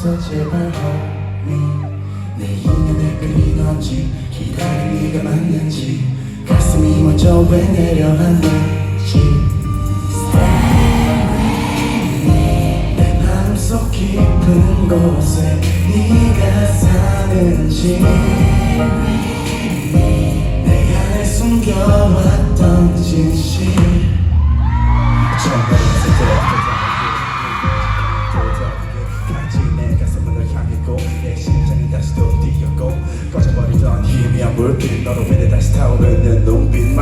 없어 제발 homie 내 인연을 끌리는지 기다릴 네가 맞는지. 가슴이 먼저 왜 내려앉는지. 내 마음속 깊은 곳에 네가 사는지 희미한 불빛 너로 인해 다시 타오르는 눈빛